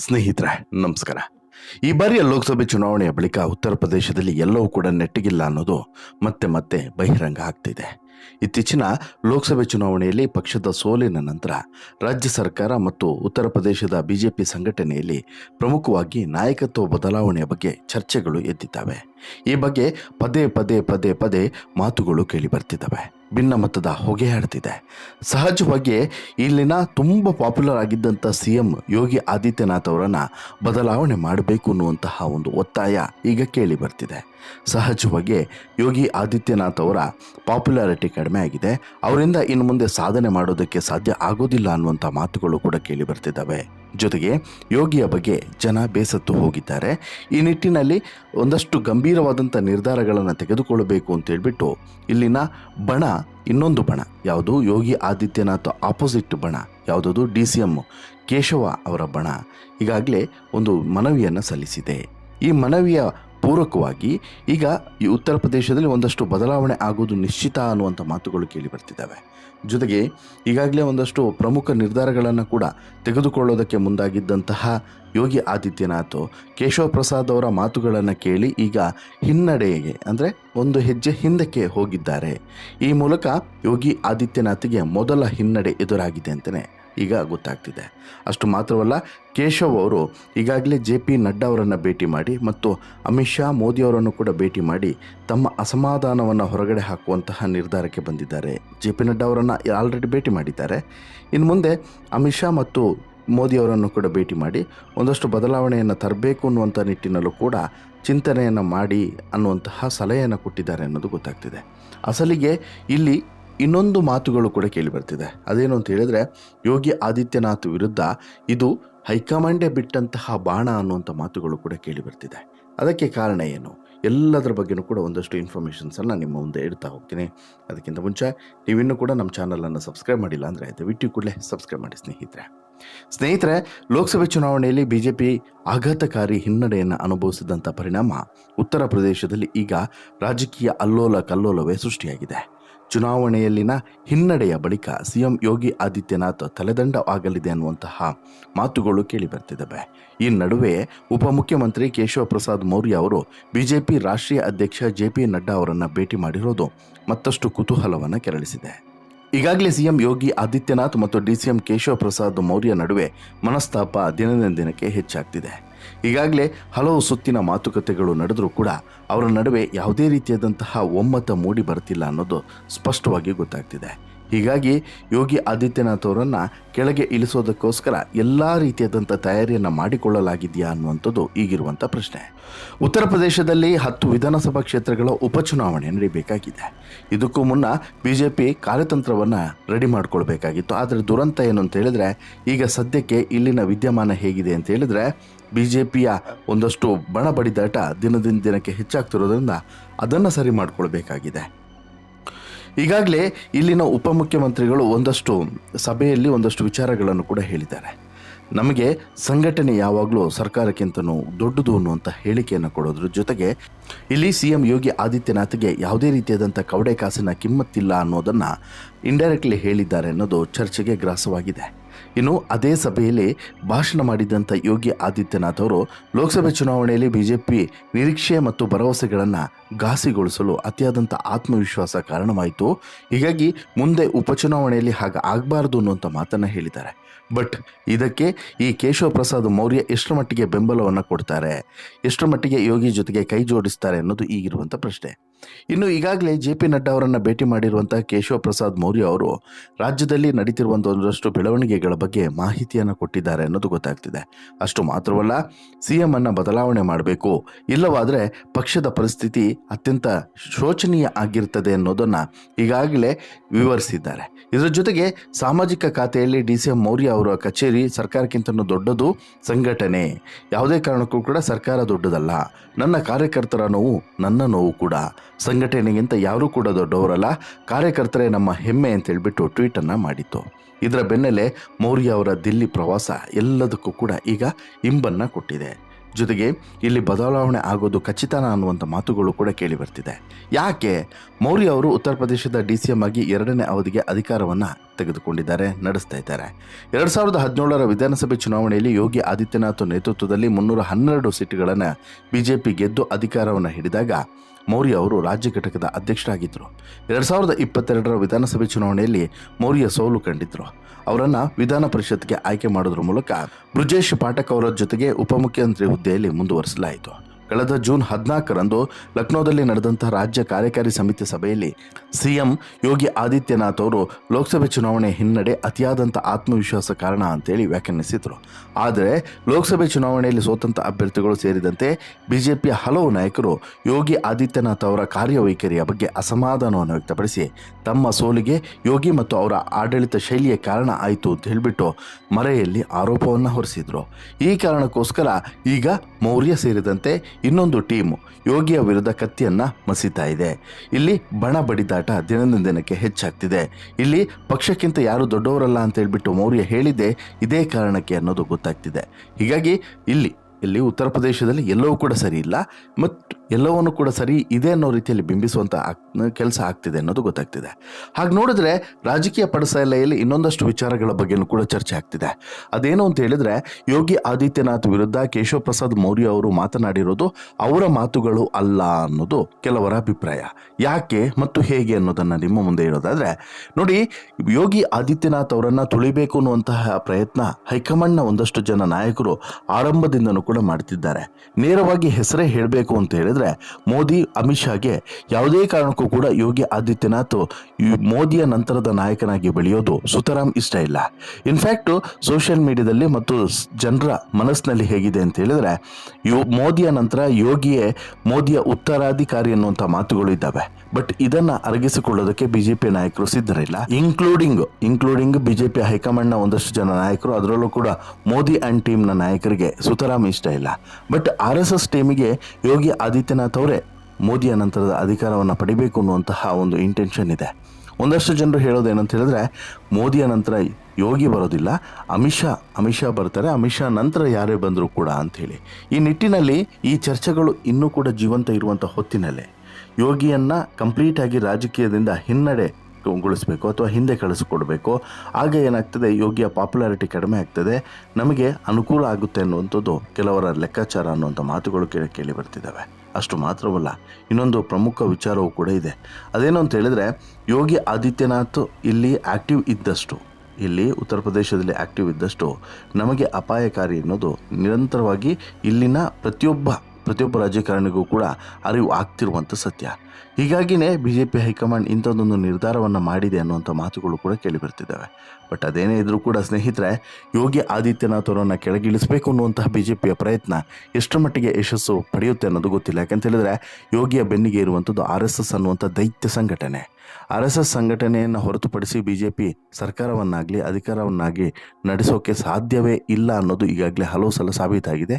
ಸ್ನೇಹಿತರೆ, ನಮಸ್ಕಾರ. ಈ ಬಾರಿಯ ಲೋಕಸಭೆ ಚುನಾವಣೆಯ ಬಳಿಕ ಉತ್ತರ ಪ್ರದೇಶದಲ್ಲಿ ಎಲ್ಲವೂ ಕೂಡ ನೆಟ್ಟಿಗಿಲ್ಲ ಅನ್ನೋದು ಮತ್ತೆ ಮತ್ತೆ ಬಹಿರಂಗ ಆಗ್ತಿದೆ. ಇತ್ತೀಚಿನ ಲೋಕಸಭೆ ಚುನಾವಣೆಯಲ್ಲಿ ಪಕ್ಷದ ಸೋಲಿನ ನಂತರ ರಾಜ್ಯ ಸರ್ಕಾರ ಮತ್ತು ಉತ್ತರ ಪ್ರದೇಶದ ಬಿಜೆಪಿ ಸಂಘಟನೆಯಲ್ಲಿ ಪ್ರಮುಖವಾಗಿ ನಾಯಕತ್ವ ಬದಲಾವಣೆಯ ಬಗ್ಗೆ ಚರ್ಚೆಗಳು ಎದ್ದಿದ್ದಾವೆ. ಈ ಬಗ್ಗೆ ಪದೇ ಪದೇ ಪದೇ ಪದೇ ಮಾತುಗಳು ಕೇಳಿ ಮತದ ಹೊಗೆ ಹಾಡ್ತಿದೆ ಸಹಜವಾಗಿ ಇಲ್ಲಿನ ತುಂಬ ಪಾಪ್ಯುಲರ್ ಆಗಿದ್ದಂಥ ಸಿ ಎಂ ಯೋಗಿ ಆದಿತ್ಯನಾಥ್ ಅವರನ್ನು ಬದಲಾವಣೆ ಮಾಡಬೇಕು ಅನ್ನುವಂತಹ ಒಂದು ಒತ್ತಾಯ ಈಗ ಕೇಳಿ ಬರ್ತಿದೆ. ಸಹಜವಾಗಿ ಯೋಗಿ ಆದಿತ್ಯನಾಥ್ ಅವರ ಪಾಪ್ಯುಲಾರಿಟಿ ಕಡಿಮೆ ಆಗಿದೆ. ಅವರಿಂದ ಇನ್ನು ಮುಂದೆ ಸಾಧನೆ ಮಾಡೋದಕ್ಕೆ ಸಾಧ್ಯ ಆಗೋದಿಲ್ಲ ಅನ್ನುವಂಥ ಮಾತುಗಳು ಕೂಡ ಕೇಳಿ ಬರ್ತಿದ್ದಾವೆ. ಜೊತೆಗೆ ಯೋಗಿಯ ಬಗ್ಗೆ ಜನ ಬೇಸತ್ತು ಹೋಗಿದ್ದಾರೆ. ಈ ನಿಟ್ಟಿನಲ್ಲಿ ಒಂದಷ್ಟು ಗಂಭೀರವಾದಂಥ ನಿರ್ಧಾರಗಳನ್ನು ತೆಗೆದುಕೊಳ್ಳಬೇಕು ಅಂತ ಹೇಳಿಬಿಟ್ಟು ಇಲ್ಲಿನ ಬಣ, ಇನ್ನೊಂದು ಬಣ, ಯಾವುದು? ಯೋಗಿ ಆದಿತ್ಯನಾಥ್ ಆಪೋಸಿಟ್ ಬಣ, ಯಾವುದದು? ಡಿ ಸಿ ಎಂ ಕೇಶವ ಅವರ ಬಣ. ಈಗಾಗಲೇ ಒಂದು ಮನವಿಯನ್ನು ಸಲ್ಲಿಸಿದೆ. ಈ ಮನವಿಯ ಪೂರಕವಾಗಿ ಈಗ ಈ ಉತ್ತರ ಪ್ರದೇಶದಲ್ಲಿ ಒಂದಷ್ಟು ಬದಲಾವಣೆ ಆಗೋದು ನಿಶ್ಚಿತ ಅನ್ನುವಂಥ ಮಾತುಗಳು ಕೇಳಿ ಬರ್ತಿದ್ದಾವೆ. ಜೊತೆಗೆ ಈಗಾಗಲೇ ಒಂದಷ್ಟು ಪ್ರಮುಖ ನಿರ್ಧಾರಗಳನ್ನು ಕೂಡ ತೆಗೆದುಕೊಳ್ಳೋದಕ್ಕೆ ಮುಂದಾಗಿದ್ದಂತಹ ಯೋಗಿ ಆದಿತ್ಯನಾಥ್, ಕೇಶವ ಪ್ರಸಾದ್ ಅವರ ಮಾತುಗಳನ್ನು ಕೇಳಿ ಈಗ ಹಿನ್ನಡೆಗೆ, ಅಂದರೆ ಒಂದು ಹೆಜ್ಜೆ ಹಿಂದಕ್ಕೆ ಹೋಗಿದ್ದಾರೆ. ಈ ಮೂಲಕ ಯೋಗಿ ಆದಿತ್ಯನಾಥ್ಗೆ ಮೊದಲ ಹಿನ್ನಡೆ ಎದುರಾಗಿದೆ ಅಂತಲೇ ಈಗ ಗೊತ್ತಾಗ್ತಿದೆ. ಅಷ್ಟು ಮಾತ್ರವಲ್ಲ, ಕೇಶವ್ ಅವರು ಈಗಾಗಲೇ ಜೆ ಪಿ ನಡ್ಡಾ ಅವರನ್ನು ಭೇಟಿ ಮಾಡಿ ಮತ್ತು ಅಮಿತ್ ಶಾ ಮೋದಿ ಅವರನ್ನು ಕೂಡ ಭೇಟಿ ಮಾಡಿ ತಮ್ಮ ಅಸಮಾಧಾನವನ್ನು ಹೊರಗಡೆ ಹಾಕುವಂತಹ ನಿರ್ಧಾರಕ್ಕೆ ಬಂದಿದ್ದಾರೆ. ಜೆ ಪಿ ನಡ್ಡಾ ಅವರನ್ನು ಆಲ್ರೆಡಿ ಭೇಟಿ ಮಾಡಿದ್ದಾರೆ. ಇನ್ನು ಮುಂದೆ ಅಮಿತ್ ಶಾ ಮತ್ತು ಮೋದಿ ಅವರನ್ನು ಕೂಡ ಭೇಟಿ ಮಾಡಿ ಒಂದಷ್ಟು ಬದಲಾವಣೆಯನ್ನು ತರಬೇಕು ಅನ್ನುವಂಥ ನಿಟ್ಟಿನಲ್ಲೂ ಕೂಡ ಚಿಂತನೆಯನ್ನು ಮಾಡಿ ಅನ್ನುವಂತಹ ಸಲಹೆಯನ್ನು ಕೊಟ್ಟಿದ್ದಾರೆ ಅನ್ನೋದು ಗೊತ್ತಾಗ್ತಿದೆ. ಅಸಲಿಗೆ ಇಲ್ಲಿ ಇನ್ನೊಂದು ಮಾತುಗಳು ಕೂಡ ಕೇಳಿ ಬರ್ತಿದೆ. ಅದೇನು ಅಂತ ಹೇಳಿದ್ರೆ, ಯೋಗಿ ಆದಿತ್ಯನಾಥ್ ವಿರುದ್ಧ ಇದು ಹೈಕಮಾಂಡೇ ಬಿಟ್ಟಂತಹ ಬಾಣ ಅನ್ನುವಂಥ ಮಾತುಗಳು ಕೂಡ ಕೇಳಿ ಬರ್ತಿದೆ. ಅದಕ್ಕೆ ಕಾರಣ ಏನು? ಎಲ್ಲದರ ಬಗ್ಗೆನೂ ಕೂಡ ಒಂದಷ್ಟು ಇನ್ಫಾರ್ಮೇಷನ್ಸನ್ನು ನಿಮ್ಮ ಮುಂದೆ ಇಡ್ತಾ ಹೋಗ್ತೀನಿ. ಅದಕ್ಕಿಂತ ಮುಂಚೆ, ನೀವಿನ್ನೂ ಕೂಡ ನಮ್ಮ ಚಾನಲನ್ನು ಸಬ್ಸ್ಕ್ರೈಬ್ ಮಾಡಿಲ್ಲ ಅಂದರೆ ದಯವಿಟ್ಟು ಕೂಡಲೇ ಸಬ್ಸ್ಕ್ರೈಬ್ ಮಾಡಿ ಸ್ನೇಹಿತರೆ. ಸ್ನೇಹಿತರೆ, ಲೋಕಸಭೆ ಚುನಾವಣೆಯಲ್ಲಿ ಬಿಜೆಪಿ ಆಘಾತಕಾರಿ ಹಿನ್ನಡೆಯನ್ನು ಅನುಭವಿಸಿದಂಥ ಪರಿಣಾಮ ಉತ್ತರ ಪ್ರದೇಶದಲ್ಲಿ ಈಗ ರಾಜಕೀಯ ಅಲ್ಲೋಲ ಕಲ್ಲೋಲವೇ ಸೃಷ್ಟಿಯಾಗಿದೆ. ಚುನಾವಣೆಯಲ್ಲಿನ ಹಿನ್ನಡೆಯ ಬಳಿಕ ಸಿಎಂ ಯೋಗಿ ಆದಿತ್ಯನಾಥ್ ತಲೆದಂಡವಾಗಲಿದೆ ಅನ್ನುವಂತಹ ಮಾತುಗಳು ಕೇಳಿಬರ್ತಿದ್ದಾವೆ ಈ ನಡುವೆ ಉಪಮುಖ್ಯಮಂತ್ರಿ ಕೇಶವ ಪ್ರಸಾದ್ ಮೌರ್ಯ ಅವರು ಬಿಜೆಪಿ ರಾಷ್ಟ್ರೀಯ ಅಧ್ಯಕ್ಷ ಜೆ ಪಿ ನಡ್ಡಾ ಅವರನ್ನು ಭೇಟಿ ಮಾಡಿರೋದು ಮತ್ತಷ್ಟು ಕುತೂಹಲವನ್ನು ಕೆರಳಿಸಿದೆ. ಈಗಾಗಲೇ ಸಿಎಂ ಯೋಗಿ ಆದಿತ್ಯನಾಥ್ ಮತ್ತು ಡಿಸಿಎಂ ಕೇಶವ ಪ್ರಸಾದ್ ಮೌರ್ಯ ನಡುವೆ ಮನಸ್ತಾಪ ದಿನದಿಂದ ದಿನಕ್ಕೆ ಹೆಚ್ಚಾಗ್ತಿದೆ. ಈಗಾಗಲೇ ಹಲವು ಸುತ್ತಿನ ಮಾತುಕತೆಗಳು ನಡೆದರೂ ಕೂಡ ಅವರ ನಡುವೆ ಯಾವುದೇ ರೀತಿಯಾದಂತಹ ಒಮ್ಮತ ಮೂಡಿ ಬರ್ತಿಲ್ಲ ಅನ್ನೋದು ಸ್ಪಷ್ಟವಾಗಿ ಗೊತ್ತಾಗ್ತಿದೆ. ಹೀಗಾಗಿ ಯೋಗಿ ಆದಿತ್ಯನಾಥ್ ಅವರನ್ನು ಕೆಳಗೆ ಇಳಿಸೋದಕ್ಕೋಸ್ಕರ ಎಲ್ಲ ರೀತಿಯಾದಂಥ ತಯಾರಿಯನ್ನು ಮಾಡಿಕೊಳ್ಳಲಾಗಿದೆಯಾ ಅನ್ನುವಂಥದ್ದು ಈಗಿರುವಂಥ ಪ್ರಶ್ನೆ. ಉತ್ತರ ಪ್ರದೇಶದಲ್ಲಿ ಹತ್ತು ವಿಧಾನಸಭಾ ಕ್ಷೇತ್ರಗಳ ಉಪಚುನಾವಣೆ ನಡೀಬೇಕಾಗಿದೆ. ಇದಕ್ಕೂ ಮುನ್ನ ಬಿ ಜೆ ಪಿ ಕಾರ್ಯತಂತ್ರವನ್ನು ರೆಡಿ ಮಾಡ್ಕೊಳ್ಬೇಕಾಗಿತ್ತು. ಆದರೆ ದುರಂತ ಏನು ಅಂತ ಹೇಳಿದ್ರೆ, ಈಗ ಸದ್ಯಕ್ಕೆ ಇಲ್ಲಿನ ವಿದ್ಯಮಾನ ಹೇಗಿದೆ ಅಂತ ಹೇಳಿದ್ರೆ ಬಿ ಜೆ ಪಿಯ ಒಂದಷ್ಟು ಬಣ ಬಡಿದಾಟ ದಿನದಿಂದ ದಿನಕ್ಕೆ ಹೆಚ್ಚಾಗ್ತಿರೋದ್ರಿಂದ ಅದನ್ನು ಸರಿ ಮಾಡ್ಕೊಳ್ಬೇಕಾಗಿದೆ. ಈಗಾಗಲೇ ಇಲ್ಲಿನ ಉಪಮುಖ್ಯಮಂತ್ರಿಗಳು ಒಂದಷ್ಟು ಸಭೆಯಲ್ಲಿ ಒಂದಷ್ಟು ವಿಚಾರಗಳನ್ನು ಕೂಡ ಹೇಳಿದ್ದಾರೆ. ನಮಗೆ ಸಂಘಟನೆ ಯಾವಾಗಲೂ ಸರ್ಕಾರಕ್ಕಿಂತನೂ ದೊಡ್ಡದು ಅನ್ನುವಂಥ ಹೇಳಿಕೆಯನ್ನು ಕೊಡೋದ್ರ ಜೊತೆಗೆ ಇಲ್ಲಿ ಸಿ ಎಂ ಯೋಗಿ ಆದಿತ್ಯನಾಥ್ಗೆ ಯಾವುದೇ ರೀತಿಯಾದಂಥ ಕವಡೆ ಕಾಸಿನ ಕಿಮ್ಮತ್ತಿಲ್ಲ ಅನ್ನೋದನ್ನು ಇಂಡೈರೆಕ್ಟ್ಲಿ ಹೇಳಿದ್ದಾರೆ ಅನ್ನೋದು ಚರ್ಚೆಗೆ ಗ್ರಾಸವಾಗಿದೆ. ಇನ್ನು ಅದೇ ಸಭೆಯಲ್ಲಿ ಭಾಷಣ ಮಾಡಿದಂಥ ಯೋಗಿ ಆದಿತ್ಯನಾಥ್ ಅವರು ಲೋಕಸಭೆ ಚುನಾವಣೆಯಲ್ಲಿ ಬಿಜೆಪಿ ನಿರೀಕ್ಷೆ ಮತ್ತು ಭರವಸೆಗಳನ್ನು ಘಾಸಿಗೊಳಿಸಲು ಅತಿಯಾದಂಥ ಆತ್ಮವಿಶ್ವಾಸ ಕಾರಣವಾಯಿತು. ಹೀಗಾಗಿ ಮುಂದೆ ಉಪಚುನಾವಣೆಯಲ್ಲಿ ಹಾಗೆ ಆಗಬಾರ್ದು ಅನ್ನುವಂಥ ಮಾತನ್ನು ಹೇಳಿದ್ದಾರೆ. ಬಟ್ ಇದಕ್ಕೆ ಈ ಕೇಶವ ಪ್ರಸಾದ್ ಮೌರ್ಯ ಎಷ್ಟರ ಮಟ್ಟಿಗೆ ಬೆಂಬಲವನ್ನು ಕೊಡ್ತಾರೆ, ಎಷ್ಟರ ಮಟ್ಟಿಗೆ ಯೋಗಿ ಜೊತೆಗೆ ಕೈ ಜೋಡಿಸ್ತಾರೆ ಅನ್ನೋದು ಈಗಿರುವಂಥ ಪ್ರಶ್ನೆ. ಇನ್ನು ಈಗಾಗಲೇ ಜೆ ಪಿ ನಡ್ಡಾ ಅವರನ್ನು ಭೇಟಿ ಮಾಡಿರುವಂಥ ಕೇಶವ ಪ್ರಸಾದ್ ಮೌರ್ಯ ಅವರು ರಾಜ್ಯದಲ್ಲಿ ನಡೀತಿರುವಂಥ ಒಂದಷ್ಟು ಬೆಳವಣಿಗೆಗಳ ಬಗ್ಗೆ ಮಾಹಿತಿಯನ್ನು ಕೊಟ್ಟಿದ್ದಾರೆ ಅನ್ನೋದು ಗೊತ್ತಾಗ್ತಿದೆ. ಅಷ್ಟು ಮಾತ್ರವಲ್ಲ, ಸಿ ಎಂ ಅನ್ನು ಬದಲಾವಣೆ ಮಾಡಬೇಕು, ಇಲ್ಲವಾದರೆ ಪಕ್ಷದ ಪರಿಸ್ಥಿತಿ ಅತ್ಯಂತ ಶೋಚನೀಯ ಆಗಿರ್ತದೆ ಅನ್ನೋದನ್ನು ಈಗಾಗಲೇ ವಿವರಿಸಿದ್ದಾರೆ. ಇದರ ಜೊತೆಗೆ ಸಾಮಾಜಿಕ ಖಾತೆಯಲ್ಲಿ ಡಿ ಸಿ ಎಂ ಮೌರ್ಯ ಅವರ ಕಚೇರಿ ಸರ್ಕಾರಕ್ಕಿಂತ ದೊಡ್ಡದು ಸಂಘಟನೆ. ಯಾವುದೇ ಕಾರಣಕ್ಕೂ ಕೂಡ ಸರ್ಕಾರ ದೊಡ್ಡದಲ್ಲ. ನನ್ನ ಕಾರ್ಯಕರ್ತರ ನೋವು ನನ್ನ ನೋವು ಕೂಡ. ಸಂಘಟನೆಗಿಂತ ಯಾರೂ ಕೂಡ ದೊಡ್ಡವರಲ್ಲ. ಕಾರ್ಯಕರ್ತರೇ ನಮ್ಮ ಹೆಮ್ಮೆ ಅಂತ ಹೇಳ್ಬಿಟ್ಟು ಟ್ವೀಟನ್ನು ಮಾಡಿತ್ತು. ಇದರ ಬೆನ್ನಲ್ಲೇ ಮೌರ್ಯ ಅವರ ದಿಲ್ಲಿ ಪ್ರವಾಸ ಎಲ್ಲದಕ್ಕೂ ಕೂಡ ಈಗ ಇಂಬನ್ನು ಕೊಟ್ಟಿದೆ. ಜೊತೆಗೆ ಇಲ್ಲಿ ಬದಲಾವಣೆ ಆಗೋದು ಖಚಿತನ ಅನ್ನುವಂಥ ಮಾತುಗಳು ಕೂಡ ಕೇಳಿಬರ್ತಿದೆ ಯಾಕೆ? ಮೌರ್ಯ ಅವರು ಉತ್ತರ ಪ್ರದೇಶದ ಡಿ ಸಿ ಎಂ ಆಗಿ ಎರಡನೇ ಅವಧಿಗೆ ಅಧಿಕಾರವನ್ನು ತೆಗೆದುಕೊಂಡಿದ್ದಾರೆ, ನಡೆಸ್ತಾ ಇದ್ದಾರೆ. ಎರಡು ಸಾವಿರದ ಹದಿನೇಳರ ವಿಧಾನಸಭೆ ಚುನಾವಣೆಯಲ್ಲಿ ಯೋಗಿ ಆದಿತ್ಯನಾಥ್ ನೇತೃತ್ವದಲ್ಲಿ ಮುನ್ನೂರ ಹನ್ನೆರಡು ಸೀಟುಗಳನ್ನು ಬಿಜೆಪಿ ಗೆದ್ದು ಅಧಿಕಾರವನ್ನು ಹಿಡಿದಾಗ ಮೌರ್ಯ ಅವರು ರಾಜ್ಯ ಘಟಕದ ಅಧ್ಯಕ್ಷರಾಗಿದ್ದರು. ಎರಡು ಸಾವಿರದ ಇಪ್ಪತ್ತೆರಡರ ವಿಧಾನಸಭೆ ಚುನಾವಣೆಯಲ್ಲಿ ಮೌರ್ಯ ಸೋಲು ಕಂಡಿದ್ದರು. ಅವರನ್ನು ವಿಧಾನ ಪರಿಷತ್ಗೆ ಆಯ್ಕೆ ಮಾಡೋದ್ರ ಮೂಲಕ ಬ್ರಿಜೇಶ್ ಪಾಠಕ್ ಅವರ ಜೊತೆಗೆ ಉಪಮುಖ್ಯಮಂತ್ರಿ ಹುದ್ದೆಯಲ್ಲಿ ಮುಂದುವರಿಸಲಾಯಿತು. ಕಳೆದ ಜೂನ್ ಹದಿನಾಲ್ಕರಂದು ಲಕ್ನೋದಲ್ಲಿ ನಡೆದಂತಹ ರಾಜ್ಯ ಕಾರ್ಯಕಾರಿ ಸಮಿತಿ ಸಭೆಯಲ್ಲಿ ಸಿಎಂ ಯೋಗಿ ಆದಿತ್ಯನಾಥ್ ಅವರು ಲೋಕಸಭೆ ಚುನಾವಣೆ ಹಿನ್ನಡೆ ಅತಿಯಾದಂಥ ಆತ್ಮವಿಶ್ವಾಸ ಕಾರಣ ಅಂತೇಳಿ ವ್ಯಾಖ್ಯಾನಿಸಿದರು. ಆದರೆ ಲೋಕಸಭೆ ಚುನಾವಣೆಯಲ್ಲಿ ಸ್ವತಂತ್ರ ಅಭ್ಯರ್ಥಿಗಳು ಸೇರಿದಂತೆ ಬಿಜೆಪಿಯ ಹಲವು ನಾಯಕರು ಯೋಗಿ ಆದಿತ್ಯನಾಥ್ ಅವರ ಕಾರ್ಯವೈಖರಿಯ ಬಗ್ಗೆ ಅಸಮಾಧಾನವನ್ನು ವ್ಯಕ್ತಪಡಿಸಿ ತಮ್ಮ ಸೋಲಿಗೆ ಯೋಗಿ ಮತ್ತು ಅವರ ಆಡಳಿತ ಶೈಲಿಯ ಕಾರಣ ಆಯಿತು ಅಂತ ಹೇಳಿಬಿಟ್ಟು ಮರೆಯಲ್ಲಿ ಆರೋಪವನ್ನು ಹೊರಿಸಿದರು. ಈ ಕಾರಣಕ್ಕೋಸ್ಕರ ಈಗ ಮೌರ್ಯ ಸೇರಿದಂತೆ ಇನ್ನೊಂದು ಟೀಮು ಯೋಗಿಯ ವಿರುದ್ಧ ಕತ್ತಿಯನ್ನ ಮಸೀತಾ ಇದೆ. ಇಲ್ಲಿ ಬಣ ಬಡಿದಾಟ ದಿನದಿಂದ ದಿನಕ್ಕೆ ಹೆಚ್ಚಾಗ್ತಿದೆ. ಇಲ್ಲಿ ಪಕ್ಷಕ್ಕಿಂತ ಯಾರು ದೊಡ್ಡವರಲ್ಲ ಅಂತ ಹೇಳ್ಬಿಟ್ಟು ಮೌರ್ಯ ಹೇಳಿದೆ ಇದೇ ಕಾರಣಕ್ಕೆ ಅನ್ನೋದು ಗೊತ್ತಾಗ್ತಿದೆ. ಹೀಗಾಗಿ ಇಲ್ಲಿ ಇಲ್ಲಿ ಉತ್ತರ ಪ್ರದೇಶದಲ್ಲಿ ಎಲ್ಲವೂ ಕೂಡ ಸರಿ ಇಲ್ಲ. ಮತ್ತು ಎಲ್ಲವನ್ನು ಕೂಡ ಸರಿ ಇದೆ ಅನ್ನೋ ರೀತಿಯಲ್ಲಿ ಬಿಂಬಿಸುವಂಥ ಕೆಲಸ ಆಗ್ತಿದೆ ಅನ್ನೋದು ಗೊತ್ತಾಗ್ತಿದೆ. ಹಾಗೆ ನೋಡಿದ್ರೆ ರಾಜಕೀಯ ಪಡಸಾಲೆಯಲ್ಲಿ ಇನ್ನೊಂದಷ್ಟು ವಿಚಾರಗಳ ಬಗ್ಗೆನೂ ಕೂಡ ಚರ್ಚೆ ಆಗ್ತಿದೆ. ಅದೇನು ಅಂತ ಹೇಳಿದ್ರೆ ಯೋಗಿ ಆದಿತ್ಯನಾಥ್ ವಿರುದ್ಧ ಕೇಶವ ಪ್ರಸಾದ್ ಮೌರ್ಯ ಅವರು ಮಾತನಾಡಿರೋದು ಅವರ ಮಾತುಗಳು ಅಲ್ಲ ಅನ್ನೋದು ಕೆಲವರ ಅಭಿಪ್ರಾಯ. ಯಾಕೆ ಮತ್ತು ಹೇಗೆ ಅನ್ನೋದನ್ನು ನಿಮ್ಮ ಮುಂದೆ ಹೇಳೋದಾದ್ರೆ, ನೋಡಿ ಯೋಗಿ ಆದಿತ್ಯನಾಥ್ ಅವರನ್ನ ತುಳಿಬೇಕು ಅನ್ನುವಂತಹ ಪ್ರಯತ್ನ ಹೈಕಮಾಂಡ್ನ ಒಂದಷ್ಟು ಜನ ನಾಯಕರು ಆರಂಭದಿಂದನೂ ಕೂಡ ಮಾಡ್ತಿದ್ದಾರೆ. ನೇರವಾಗಿ ಹೆಸರೇ ಹೇಳಬೇಕು ಅಂತ ಹೇಳಿದ್ರೆ ಮೋದಿ, ಅಮಿತ್ ಶಾಗೆ ಯಾವುದೇ ಕಾರಣಕ್ಕೂ ಕೂಡ ಯೋಗಿ ಆದಿತ್ಯನಾಥ್ ಮೋದಿಯ ನಂತರದ ನಾಯಕನಾಗಿ ಬೆಳೆಯೋದು ಸುತರಾಮ್ ಇಷ್ಟ ಇಲ್ಲ. ಇನ್ಫ್ಯಾಕ್ಟು ಸೋಷಿಯಲ್ ಮೀಡಿಯಾದಲ್ಲಿ ಮತ್ತು ಜನರ ಮನಸ್ಸಿನಲ್ಲಿ ಹೇಗಿದೆ ಅಂತ ಹೇಳಿದ್ರೆ, ಯೋ ಮೋದಿಯ ನಂತರ ಯೋಗಿಯೇ ಮೋದಿಯ ಉತ್ತರಾಧಿಕಾರಿ ಅನ್ನುವಂಥ ಮಾತುಗಳು ಇದ್ದಾವೆ. ಬಟ್ ಇದನ್ನ ಅರಗಿಸಿಕೊಳ್ಳೋದಕ್ಕೆ ಬಿಜೆಪಿ ನಾಯಕರು ಸಿದ್ಧರಿಲ್ಲ ಇನ್ಕ್ಲೂಡಿಂಗ್ ಇನ್ಕ್ಲೂಡಿಂಗ್ ಬಿಜೆಪಿ ಹೈಕಮಾಂಡ್ನ ಒಂದಷ್ಟು ಜನ ನಾಯಕರು, ಅದರಲ್ಲೂ ಕೂಡ ಮೋದಿ ಅಂಡ್ ಟೀಮ್ನ ನಾಯಕರಿಗೆ ಸುತರಾಮ್ ಇಷ್ಟ ಇಲ್ಲ. ಬಟ್ ಆರ್ ಎಸ್ ಎಸ್ ಟೀಮಿಗೆ ಯೋಗಿ ಆದಿತ್ಯನಾಥ್ ಅವರೇ ಮೋದಿಯ ನಂತರದ ಅಧಿಕಾರವನ್ನು ಪಡಿಬೇಕು ಅನ್ನುವಂತಹ ಒಂದು ಇಂಟೆನ್ಷನ್ ಇದೆ. ಒಂದಷ್ಟು ಜನರು ಹೇಳೋದೇನಂತ ಹೇಳಿದ್ರೆ, ಮೋದಿಯ ನಂತರ ಯೋಗಿ ಬರೋದಿಲ್ಲ, ಅಮಿತ್ ಶಾ ಅಮಿತ್ ಶಾ ಬರ್ತಾರೆ, ಅಮಿತ್ ಶಾ ನಂತರ ಯಾರೇ ಬಂದರೂ ಕೂಡ ಅಂಥೇಳಿ ಈ ನಿಟ್ಟಿನಲ್ಲಿ ಈ ಚರ್ಚೆಗಳು ಇನ್ನೂ ಕೂಡ ಜೀವಂತ ಇರುವಂಥ ಹೊತ್ತಿನಲ್ಲೇ. ಯೋಗಿಯನ್ನು ಕಂಪ್ಲೀಟಾಗಿ ರಾಜಕೀಯದಿಂದ ಹಿನ್ನಡೆ ಗೊಳಿಸಬೇಕು ಅಥವಾ ಹಿಂದೆ ಕಳಿಸ್ಕೊಡ್ಬೇಕು. ಆಗ ಏನಾಗ್ತದೆ, ಯೋಗಿಯ ಪಾಪ್ಯುಲಾರಿಟಿ ಕಡಿಮೆ ಆಗ್ತದೆ. ನಮಗೆ ಅನುಕೂಲ ಆಗುತ್ತೆ ಅನ್ನುವಂಥದ್ದು ಕೆಲವರ ಲೆಕ್ಕಾಚಾರ ಅನ್ನುವಂಥ ಮಾತುಗಳು ಕೇಳಿ ಕೇಳಿ ಬರ್ತಿದ್ದಾವೆ. ಅಷ್ಟು ಮಾತ್ರವಲ್ಲ, ಇನ್ನೊಂದು ಪ್ರಮುಖ ವಿಚಾರವೂ ಕೂಡ ಇದೆ. ಅದೇನು ಅಂತ ಹೇಳಿದ್ರೆ, ಯೋಗಿ ಆದಿತ್ಯನಾಥ್ ಇಲ್ಲಿ ಆ್ಯಕ್ಟಿವ್ ಇದ್ದಷ್ಟು, ಇಲ್ಲಿ ಉತ್ತರ ಪ್ರದೇಶದಲ್ಲಿ ಆ್ಯಕ್ಟಿವ್ ಇದ್ದಷ್ಟು ನಮಗೆ ಅಪಾಯಕಾರಿ ಅನ್ನೋದು ನಿರಂತರವಾಗಿ ಇಲ್ಲಿನ ಪ್ರತಿಯೊಬ್ಬ ಪ್ರತಿಯೊಬ್ಬ ರಾಜಕಾರಣಿಗೂ ಕೂಡ ಅರಿವು ಆಗ್ತಿರುವಂಥ ಸತ್ಯ. ಹೀಗಾಗಿನೇ B J P high command ಇಂಥದ್ದೊಂದು ನಿರ್ಧಾರವನ್ನು ಮಾಡಿದೆ ಅನ್ನುವಂಥ ಮಾತುಗಳು ಕೂಡ ಕೇಳಿಬರ್ತಿದ್ದಾವೆ ಬಟ್ ಅದೇನೇ ಇದ್ರೂ ಕೂಡ ಸ್ನೇಹಿತರೆ, ಯೋಗಿ ಆದಿತ್ಯನಾಥ್ ಅವರನ್ನು ಕೆಳಗಿಳಿಸಬೇಕು ಅನ್ನುವಂತಹ ಬಿ ಜೆ ಪಿಯ ಪ್ರಯತ್ನ ಎಷ್ಟರ ಮಟ್ಟಿಗೆ ಯಶಸ್ಸು ಪಡೆಯುತ್ತೆ ಅನ್ನೋದು ಗೊತ್ತಿಲ್ಲ. ಯಾಕಂತ ಹೇಳಿದ್ರೆ, ಯೋಗಿಯ ಬೆನ್ನಿಗೆ ಇರುವಂಥದ್ದು ಆರ್ ಎಸ್ ಎಸ್ ಅನ್ನುವಂಥ ದೈತ್ಯ ಸಂಘಟನೆ. ಆರ್ ಎಸ್ ಎಸ್ ಸಂಘಟನೆಯನ್ನು ಹೊರತುಪಡಿಸಿ ಬಿ ಜೆ ಪಿ ಸರ್ಕಾರವನ್ನಾಗಲಿ ಅಧಿಕಾರವನ್ನಾಗಿ ನಡೆಸೋಕೆ ಸಾಧ್ಯವೇ ಇಲ್ಲ ಅನ್ನೋದು ಈಗಾಗಲೇ ಹಲವು ಸಲ ಸಾಬೀತಾಗಿದೆ.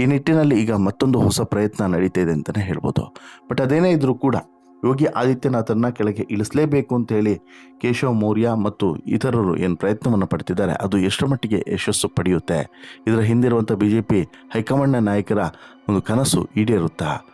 ಈ ನಿಟ್ಟಿನಲ್ಲಿ ಈಗ ಮತ್ತೊಂದು ಪ್ರಯತ್ನ ನಡೀತಾ ಇದೆ ಅಂತಲೇ ಹೇಳ್ಬೋದು. ಬಟ್ ಅದೇನೇ ಇದ್ದರೂ ಕೂಡ ಯೋಗಿ ಆದಿತ್ಯನಾಥನ್ನ ಕೆಳಗೆ ಇಳಿಸಲೇಬೇಕು ಅಂತ ಹೇಳಿ ಕೇಶವ, ಮೌರ್ಯ ಮತ್ತು ಇತರರು ಏನು ಪ್ರಯತ್ನವನ್ನು ಪಡ್ತಿದ್ದಾರೆ, ಅದು ಎಷ್ಟರ ಮಟ್ಟಿಗೆ ಯಶಸ್ಸು ಪಡೆಯುತ್ತೆ? ಇದರ ಹಿಂದಿರುವಂಥ ಬಿ ಜೆ ಪಿ ಹೈಕಮಾಂಡ್ನ ನಾಯಕರ ಒಂದು ಕನಸು ಈಡೇರುತ್ತಾ?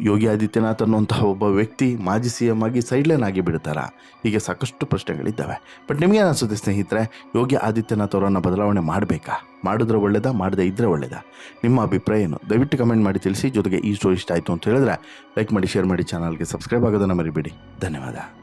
ಯೋಗಿ ಆದಿತ್ಯನಾಥ್ ಅನ್ನುವಂತಹ ಒಬ್ಬ ವ್ಯಕ್ತಿ ಮಾಜಿ ಸಿ ಎಂ ಆಗಿ ಸೈಡ್ಲೈನ್ ಆಗಿ ಬಿಡ್ತಾರ. ಹೀಗೆ ಸಾಕಷ್ಟು ಪ್ರಶ್ನೆಗಳಿದ್ದಾವೆ. ಬಟ್ ನಿಮಗೇನು ಅನಿಸುತ್ತೆ ಸ್ನೇಹಿತರೆ? ಯೋಗಿ ಆದಿತ್ಯನಾಥ್ ಅವರನ್ನು ಬದಲಾವಣೆ ಮಾಡಬೇಕಾ? ಮಾಡಿದ್ರೆ ಒಳ್ಳೇದಾ? ಮಾಡದೇ ಇದ್ದರೆ ಒಳ್ಳೇದಾ? ನಿಮ್ಮ ಅಭಿಪ್ರಾಯ ಏನು? ದಯವಿಟ್ಟು ಕಮೆಂಟ್ ಮಾಡಿ ತಿಳಿಸಿ. ಜೊತೆಗೆ ಈ ಸ್ಟೋರಿ ಇಷ್ಟ ಆಯಿತು ಅಂತ ಹೇಳಿದ್ರೆ ಲೈಕ್ ಮಾಡಿ ಶೇರ್ ಮಾಡಿ ಚಾನಲ್ಗೆ ಸಬ್ಸ್ಕ್ರೈಬ್ ಆಗೋದನ್ನು ಮರಿಬೇಡಿ. ಧನ್ಯವಾದ.